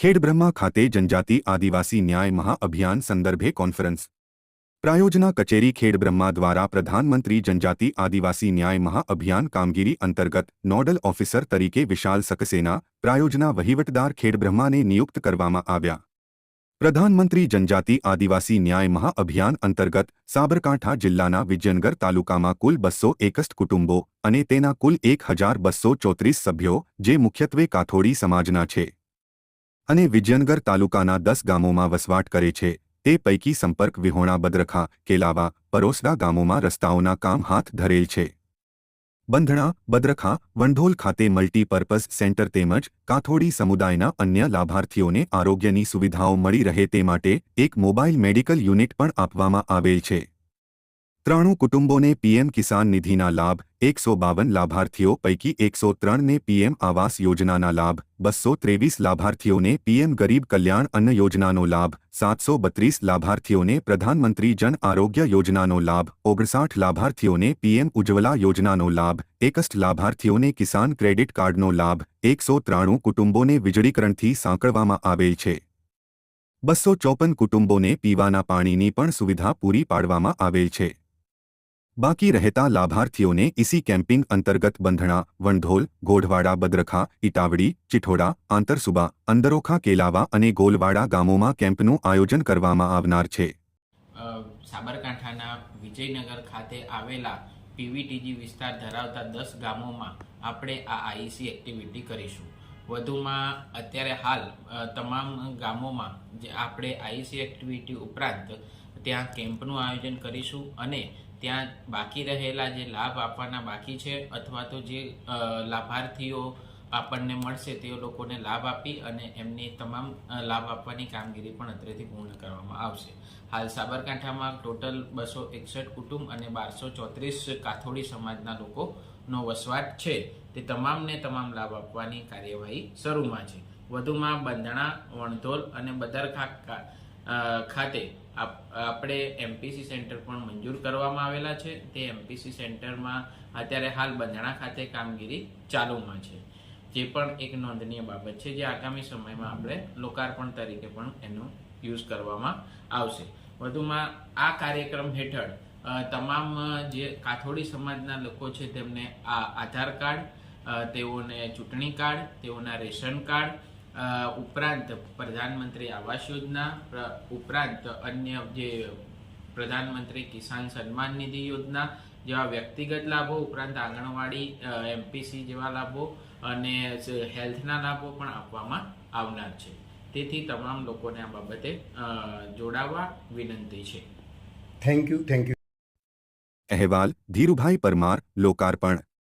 ખેડબ્રહ્મા ખાતે જનજાતિ આદિવાસી ન્યાય મહાઅભિયાન સંદર્ભે કોન્ફરન્સ. પ્રાયોજના કચેરી ખેડબ્રહ્મા દ્વારા પ્રધાનમંત્રી જનજાતિ આદિવાસી ન્યાય મહાઅભિયાન કામગીરી અંતર્ગત નોડલ ઓફિસર તરીકે વિશાલ સકસેના પ્રાયોજના વહીવટદાર ખેડબ્રહ્માને નિયુક્ત કરવામાં આવ્યા. પ્રધાનમંત્રી જનજાતિ આદિવાસી ન્યાય મહાઅભિયાન અંતર્ગત સાબરકાંઠા જિલ્લાના વિજયનગર તાલુકામાં કુલ બસો એકસઠ કુટુંબો અને તેના કુલ એક હજાર બસો ચોત્રીસ સભ્યો, જે મુખ્યત્વે કાથોડી સમાજના છે. અને વિજયનગર તાલુકાના દસ ગામોમાં વસવાટ કરે છે. તે પૈકી સંપર્ક વિહોણા બદરખા કેલાવા, પરોસડા ગામોમાં રસ્તાઓના કામ હાથ ધરેલ છે. બંધણા બદરખા વંઢોલ ખાતે મલ્ટીપર્પઝ સેન્ટર તેમજ કાથોડી સમુદાયના અન્ય લાભાર્થીઓને આરોગ્યની સુવિધાઓ મળી રહે તે માટે એક મોબાઈલ મેડિકલ યુનિટ પણ આપવામાં આવેલ છે. ત્રાણું કુટુંબોને પીએમ કિસાન નિધિના લાભ, એકસો બાવન લાભાર્થીઓ પૈકી એકસો ત્રણને પીએમ આવાસ યોજનાના લાભ, બસો ત્રેવીસ લાભાર્થીઓને પીએમ ગરીબ કલ્યાણ અન્ન યોજનાનો લાભ, સાતસો બત્રીસ લાભાર્થીઓને પ્રધાનમંત્રી જન આરોગ્ય યોજનાનો લાભ, ઓગણસાઠ લાભાર્થીઓને પીએમ ઉજ્જવલા યોજનાનો લાભ એકસઠ લાભાર્થીઓને કિસાન ક્રેડિટ કાર્ડનો લાભ, એકસો ત્રાણું કુટુંબોને વીજળીકરણથી સાંકળવામાં આવેલ છે. બસો ચોપન કુટુંબોને પીવાના પાણીની પણ સુવિધા પૂરી પાડવામાં આવેલ છે. બાકી રહેતા લાભાર્થીઓને ઇસી કેમ્પિંગ અંતર્ગત બંધણા વણધોલ ગોઢવાડા, બદરખા ઇટાવડી ચિઠોડા, આંતરસુબા, અંદરોખા કેલાવા અને ગોલવાડા ગામોમાં કેમ્પનું આયોજન કરવામાં આવનાર છે. સાબરકાંઠાના વિજયનગર ખાતે આવેલા પીવીટીજી વિસ્તાર ધરાવતા દસ ગામોમાં આપણે આ આઈસી એક્ટિવિટી કરીશું. વધુમાં અત્યારે હાલ તમામ ગામોમાં જે આપણે આઈસી એક્ટિવિટી ઉપરાંત ત્યાં કેમ્પનું આયોજન કરીશું અને ત્યાં બાકી રહેલા જે લાભ આપવાના બાકી છે અથવા તો જે લાભાર્થીઓ આપણને મળશે તે લોકોને લાભ આપી અને એમની તમામ લાભ આપવાની કામગીરી પણ અત્રેથી પૂર્ણ કરવામાં આવશે. હાલ સાબરકાંઠામાં ટોટલ બસો એકસઠ કુટુંબ અને બારસો ચોત્રીસ કાથોડી સમાજના લોકોનો વસવાટ છે. તે તમામને તમામ લાભ આપવાની કાર્યવાહી શરૂમાં છે. વધુમાં બંધણા વણધોલ અને બદરખા કા- અ, ખાતે આપ- આપણે એમપીસી સેન્ટર પણ મંજૂર કરવામાં આવેલા છે. તે એમપીસી સેન્ટરમાં અત્યારે હાલ બંધણા ખાતે કામગીરી ચાલુમાં છે. જે પણ એક નોંધનીય બાબત છે જે આગામી સમયમાં આપણે લોકાર્પણ તરીકે પણ એનો યુઝ કરવામાં આવશે. વધુમાં આ કાર્યક્રમ હેઠળ તમામ જે કાથોડી સમાજના લોકો છે તેમને આ આધાર કાર્ડ તેઓને ચૂંટણી કાર્ડ, તેઓના રેશન કાર્ડ ઉપરાંત પ્રધાનમંત્રી આવાસ યોજના ઉપરાંત અન્ય જે પ્રધાનમંત્રી કિસાન સન્માન નિધિ યોજના જેવા વ્યક્તિગત લાભો ઉપરાંત આંગણવાડી એમપીસી જેવા લાભો અને હેલ્થના લાભો પણ આપવામાં આવનાર છે. તેથી તમામ લોકોને આ બાબતે અ, જોડાવા વિનંતી છે. થેન્ક યુ થેન્ક યુ અહેવાલ ધીરુભાઈ પરમાર લોકાર્પણ.